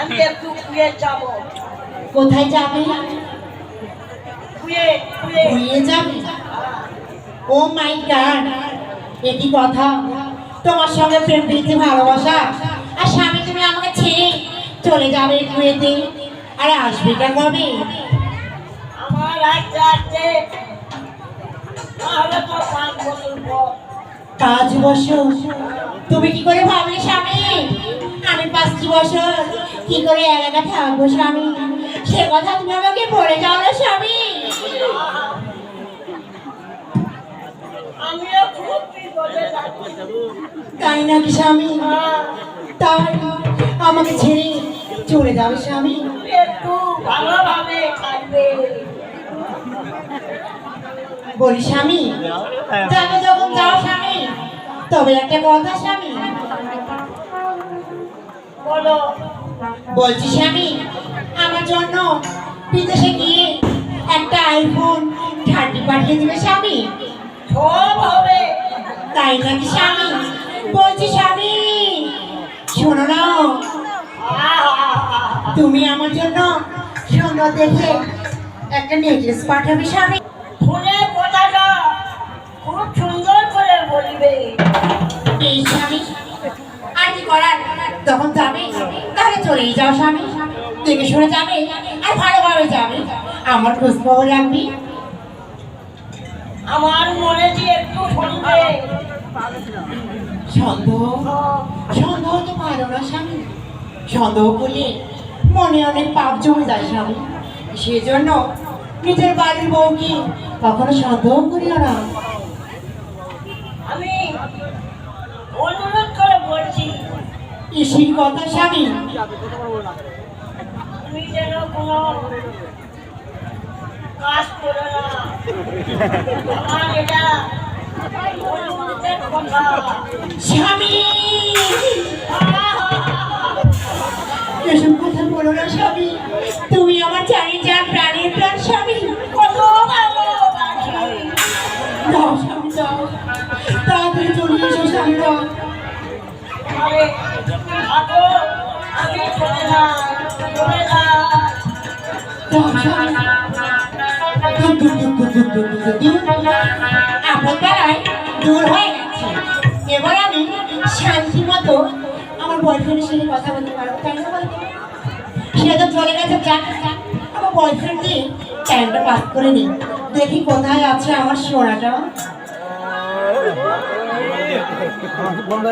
আমি একটু কুয়ে যাব। কোথায় যাবে? কুয়ে কুয়ে। যাবে? ও মাই গড এটি কথা? তোমার সঙ্গে প্রেম প্রীতি ভালোবাসা? আর স্বামী তুমি আমাকে ছেড়ে চলে যাবে কুয়েতে? আরে আসবেটা কবে? আমার আসতে আসতে তাহলে তো পাঁচ বছর পর। পাঁচ বছর? তুমি কি করে ভাবলে স্বামী? পাঁচটি বছর কি করে এলাকা থাকব স্বামী? সে কথা তুমি আমাকে বলে যাও না স্বামী। তাই নাকি স্বামী? হ্যাঁ, তাই আমাকে ছেড়ে চলে যাবে স্বামী। একটু ভালোভাবে থাকবে। বলি স্বামী যাবে যখন যাও স্বামী তবে একটা কথা স্বামী বলো বলছি স্বামী আমার জন্য বিদেশে গিয়ে একটা আইফোন থার্টি পাঠিয়ে দিবে স্বামী। সব হবে। তাই নাকি স্বামী? বলছি স্বামী শোনো না। তুমি আমার জন্য সুন্দর দেখে একটা নেকলেস পাঠাবে স্বামী। ফোনের কথাটা খুব সুন্দর করে বলবে। এই স্বামী তখন যাবে তাহলে চলেই যাও স্বামী। দেখে শুনে যাবে আর ভালোভাবে যাবে। আমার খোঁজ খবর রাখবি। আমার মনে দিয়ে একটু সন্দেহ সন্দেহ তো ভালো না স্বামী। সন্দেহ করলে মনে অনেক পাপ জমে যায় স্বামী। সেজন্য নিজের বাড়ির বউকে কখনো সন্দেহ করিও না আমি অনুরোধ করে বলছি ইসির কথা স্বামী। তুমি যেন কোনো কাজ করো না। আমার এটা স্বামী! এসব কথা বলো না স্বামী। তুমি আমার চারি যার বেলায় দূর হয়ে গেছে। এবার আমি শান্তি মতো আমার বয়ফ্রেন্ডের সাথে কথা বলতে পারব, তাই না সে তো চলে গেছে, যাক। আমার বয়ফ্রেন্ড দিয়ে টাইমটা পাস করে নিই দেখি কোথায় আছে আমার সোনাটা। বন্ধ